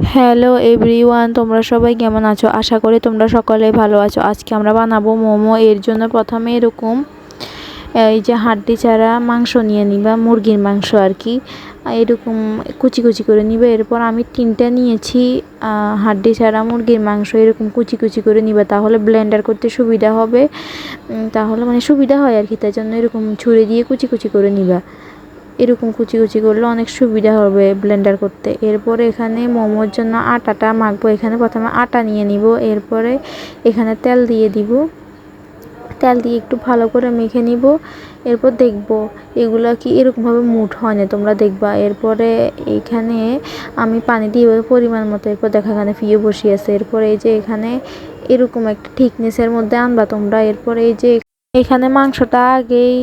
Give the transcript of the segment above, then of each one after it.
Hello everyone তোমরা সবাই কেমন আছো? আশা করি তোমরা সকলে ভালো আছো। আজকে আমরা বানাবো মোমো। এর জন্য প্রথমে এরকম, এই যে হাড্ডি ছাড়া মাংস নিয়ে নিবা, মুরগির মাংস আর কি। এরকম কুচি কুচি করে নিবে। এরপর আমি তিনটা নিয়েছি হাড্ডি ছাড়া মুরগির মাংস। এরকম কুচি কুচি করে নিবা, তাহলে ব্লেন্ডার করতে সুবিধা হবে। তাহলে মানে সুবিধা হয় আর কি তাই জন্য এরকম ছুরি দিয়ে কুচি কুচি করে নিবা। এরকম কুচি কুচি করলে অনেক সুবিধা হবে ব্লেন্ডার করতে। এরপরে এখানে মোমোর জন্য আটাটা মাখবো। এখানে প্রথমে আটা নিয়ে নিব, এরপরে এখানে তেল দিয়ে দিব। তেল দিয়ে একটু ভালো করে মেখে নিব, এরপর দেখব এগুলো কি এরকমভাবে মুঠ হয় না, তোমরা দেখবা। এরপরে এইখানে আমি পানি দিয়ে পরিমাণ মতো এরপর দেখা এখানে ফিয়ে বসিয়েছে এরপর এই যে এখানে এরকম একটা ঠিকনেসের মধ্যে আনবা তোমরা। এরপরে এই যে এখানে মাংসটা আগেই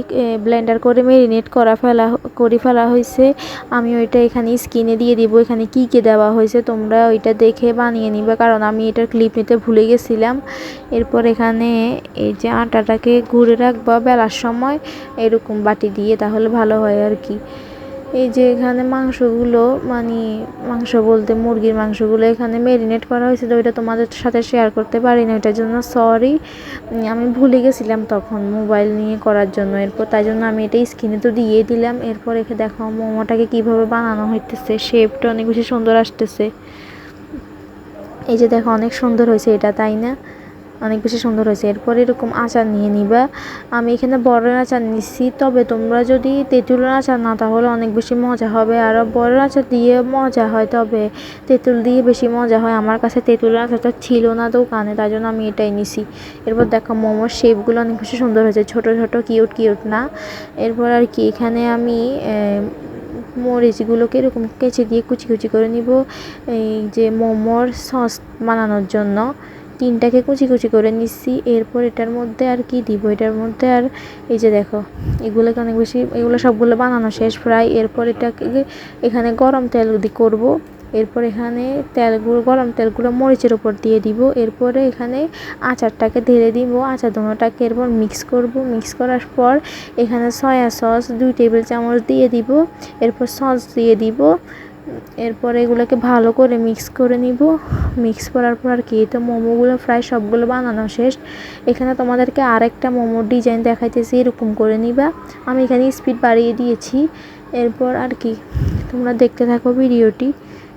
ব্লেন্ডার করে মেরিনেট করা ফেলা করে ফেলা হয়েছে। আমি ওইটা এখানে স্কিনে দিয়ে দিব। এখানে কি কি দেওয়া হয়েছে তোমরা ওইটা দেখে বানিয়ে নিবে। কারণ আমি এটার ক্লিপ নিতে ভুলে গেছিলাম। এরপর এখানে এই যে আটাটাকে ঘুরে রাখবা বেলার সময়। এরকম বাটি দিয়ে তাহলে ভালো হয় আর কি। এই যে এখানে মাংসগুলো মানে মাংস বলতে মুরগির মাংসগুলো এখানে ম্যারিনেট করা হয়েছে, তো ওইটা তোমাদের সাথে শেয়ার করতে পারি না ওইটার জন্য সরি আমি ভুলে গেছিলাম তখন মোবাইল নিয়ে করার জন্য, এরপর তাই জন্য আমি এটা স্ক্রিনে তো দিয়ে দিলাম। এরপর এখানে দেখো মোমোটাকে কীভাবে বানানো হইতেছে শেপটা অনেক বেশি সুন্দর আসতেছে। এই যে দেখো অনেক সুন্দর হয়েছে এটা, তাই না? অনেক বেশি সুন্দর হয়েছে। এরপর এরকম আচার নিয়ে নিবা। আমি এখানে বড় আচার নিচ্ছি তবে তোমরা যদি তেঁতুলের আচার না তাহলে অনেক বেশি মজা হবে। আর বড় আচার দিয়ে মজা হয়, তবে তেঁতুল দিয়ে বেশি মজা হয়। আমার কাছে তেঁতুলের আচারটা ছিল না দোকানে, তাই জন্য আমি এটাই নিছি। এরপর দেখো, মোমোর শেপগুলো অনেক বেশি সুন্দর হয়েছে। ছোট ছোট, কিউট কিউট না। এরপর আর কি, এখানে আমি মরিচগুলোকে এরকম কেচে দিয়ে কুচি কুচি করে নিব। এই যে মোমোর সস বানানোর জন্য। তিনটাকে কুচি কুচি করে নিচ্ছি। এরপর এটার মধ্যে আর কি দিব? এটার মধ্যে আর এই যে দেখো, এগুলোকে অনেক বেশি, এগুলো সবগুলো বানানো শেষ প্রায়। এরপর এটাকে এখানে গরম তেল করব। এরপর এখানে তেলগুলো, গরম তেলগুলো মরিচের উপর দিয়ে দিব। এরপরে এখানে আচারটাকে ঢেলে দিব, আচার দোনোটাকে এরপর মিক্স করব। মিক্স করার পর এখানে সয়া সস দুই টেবিল চামচ দিয়ে দিব। এরপর সস দিয়ে দিব। এরপর এগুলোকে ভালো করে মিক্স করে নিব। মিক্স করার পর আর কি তো মোমোগুলো প্রায় সবগুলো বানানো শেষ। এখানে তোমাদেরকে আরেকটা মোমোর ডিজাইন দেখাইতেছি, এরকম করে নিবা। আমি এখানে স্পিড বাড়িয়ে দিয়েছি। এরপর আর কি, তোমরা দেখতে থাকো ভিডিওটি।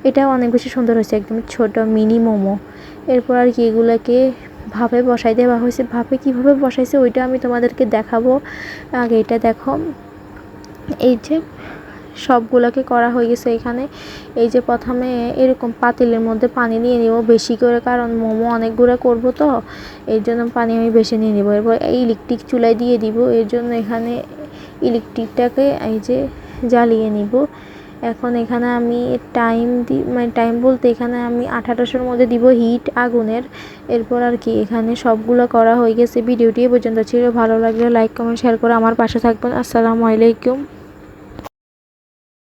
এটাও অনেক বেশি সুন্দর হয়েছে, একদম ছোট মিনি মোমো। এরপর আর কি এগুলোকে ভাপে বসাই দেওয়া হয়েছে। ভাপে কীভাবে বসাইছে ওইটা আমি তোমাদেরকে দেখাবো। আগে এটা দেখো। এই যে সবগুলোকে করা হয়ে গেছে এখানে। এই যে প্রথমে এরকম পাতিলের মধ্যে পানি নিয়ে নিব বেশি করে, কারণ মোমো অনেকগুলো করব তো, এর জন্য পানি আমি বেশি নিয়ে নিব। এরপর এই ইলেকট্রিক চুলায় দিয়ে দিব, এর জন্য এখানে ইলেকট্রিকটাকে এই যে জ্বালিয়ে নিব। এখন এখানে আমি টাইম দি মানে টাইম বলতে এখানে আমি আঠারোশোর মধ্যে দিব হিট আগুনের। এরপর আর কি, এখানে সবগুলো করা হয়ে গেছে। ভিডিওটি পর্যন্ত ছিল। ভালো লাগলে লাইক, কমেন্ট, শেয়ার করে আমার পাশে থাকবেন। আসসালামু আলাইকুম।